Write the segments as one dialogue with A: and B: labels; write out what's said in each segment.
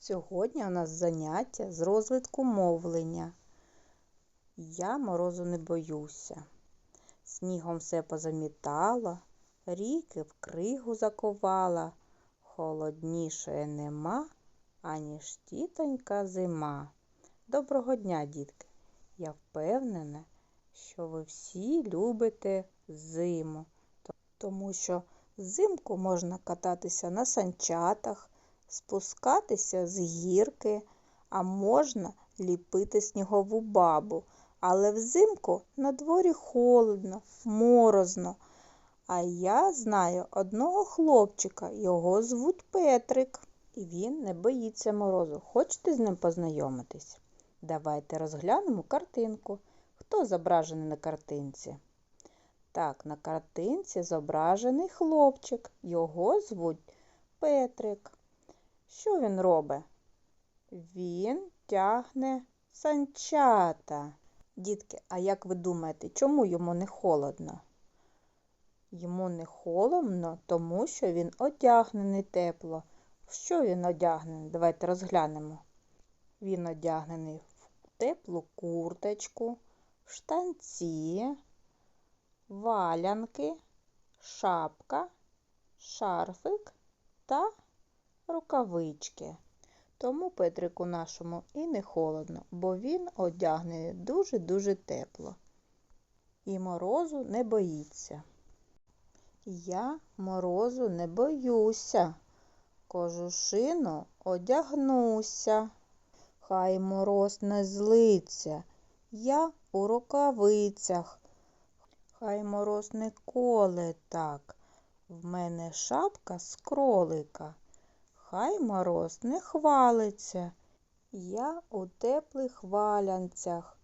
A: Сьогодні у нас заняття з розвитку мовлення. Я морозу не боюся. Снігом все позамітала, ріки в кригу заковала. Холоднішої нема, аніж тітонька зима. Доброго дня, дітки! Я впевнена, що ви всі любите зиму, тому що взимку можна кататися на санчатах, спускатися з гірки, а можна ліпити снігову бабу. Але взимку на дворі холодно, морозно. А я знаю одного хлопчика, його звуть Петрик, і він не боїться морозу. Хочете з ним познайомитись? Давайте розглянемо картинку. Хто зображений на картинці? Так, на картинці зображений хлопчик. Його звуть Петрик. Що він робить? Він тягне санчата. Дітки, а як ви думаєте, чому йому не холодно? Йому не холодно, тому що він одягнений тепло. Що він одягнений? Давайте розглянемо. Він одягнений в теплу курточку, штанці, валянки, шапка, шарфик та рукавички. Тому Петрику нашому і не холодно, бо він одягнений дуже-дуже тепло. І морозу не боїться. Я морозу не боюся, кожушину одягнуся. Хай мороз не злиться, я у рукавицях. Хай мороз не коле так, в мене шапка з кролика. Хай мороз не хвалиться, я у теплих валянцях.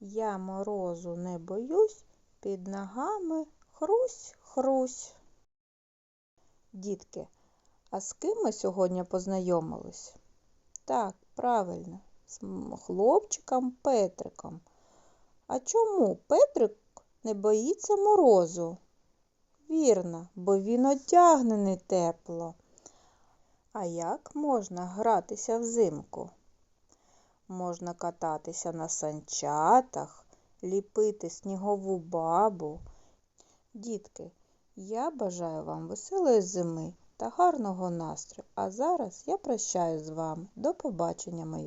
A: Я морозу не боюсь, під ногами хрусь-хрусь. Дітки, а з ким ми сьогодні познайомились? Так, правильно, з хлопчиком Петриком. А чому Петрик не боїться морозу? Вірно, бо він одягнений тепло. А як можна гратися взимку? Можна кататися на санчатах, ліпити снігову бабу. Дітки, я бажаю вам веселої зими та гарного настрою. А зараз я прощаюсь з вами. До побачення, мої.